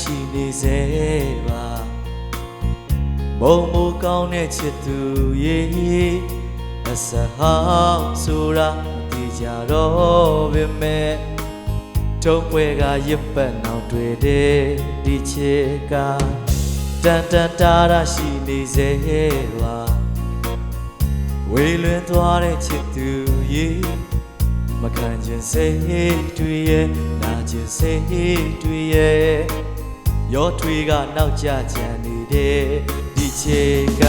ရှိနေစေပါမုံမိုးကောင်းတဲ့ချစ်သူရေအစဟောင်းဆိုတာမသိကြတော့ပေမဲ့တုံးပွဲကရစ်ပတ်နောက်တွေ့တဲ့ဒီချစ်ကတန်တန်တာရရှိနေစေပါဝေလွင်သွားတဲ့ချစ်သူရေ မခံခြင်းစိတ်တွေရဲ့နာခြင်းစိတ်တွေရဲ့ရောထွေးကနောက်ကျကြံနေတဲ့ဒီချစ်က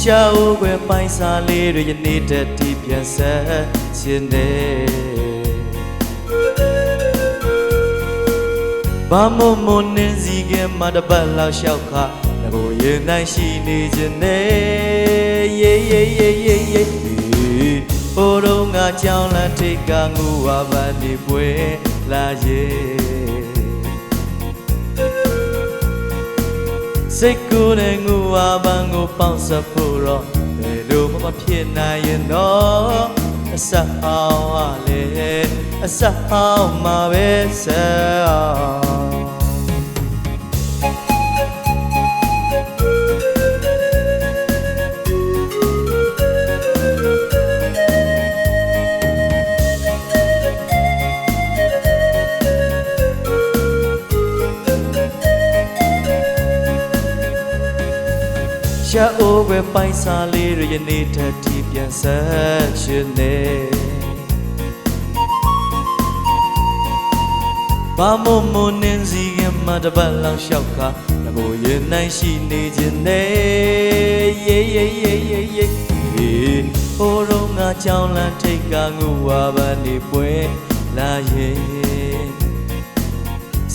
ရှာအိုးွယ်ပိုင်းစားလေးတွေယနေ့တည်းဒီပြန်ဆက်ခြင်းနဲ့ဘာမမွန်နေစီကမတပတ်လောက်လျှောက်ခါငကိုရင်နိုင်ရှိနေခြင်းနဲ့ယေယေယေယေယေ ဟိုတော့ငါကြောင်းလန်းထိတ်ကငူဝါပန်ဒီပွဲလာရဲ့စိတ်ကိုယ်နဲ့ငူဝါပန်းကိုပေါင်းစပ်ဖို့တော့ဘယ်လိုမှမဖြစ်နိုင်ရင်တော့အဆက်အောင်ဟာလေအဆက်အောင်မှာပဲဆက် ရှာအိုးပဲပိုင်စားလေးရယနေ့ထက်ဒီပြန်ဆက်ရှင်နေဘာမမနင်းစီကမတပတ်လောက်လျှောက်ခါငကိုရင်နိုင်ရှိနေခြင်းနဲ့ယေယေယေယေယေဟိုတော့ငါကြောင်းလန်းထိတ်ကငူဝါပန်းနေပွဲလာရဲ့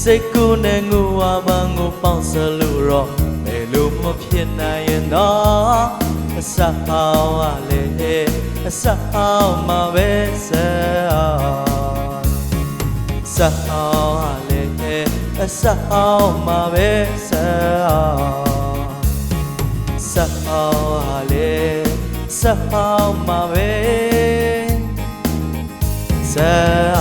စိတ်ကိုယ်နဲ့ငိုဝါပန်းကိုပေါင်းစလို့တော့ဘယ် လိုမဖြစ်နိုင်ရင်တော့အစအောင်ဟာလေအစအောင်မှာပဲဆက်အောင်စအောင်ဟာလေအစအောင်မှာပဲဆက်အောင်စအောင်ဟာလေစအောင်မှာပဲဆက်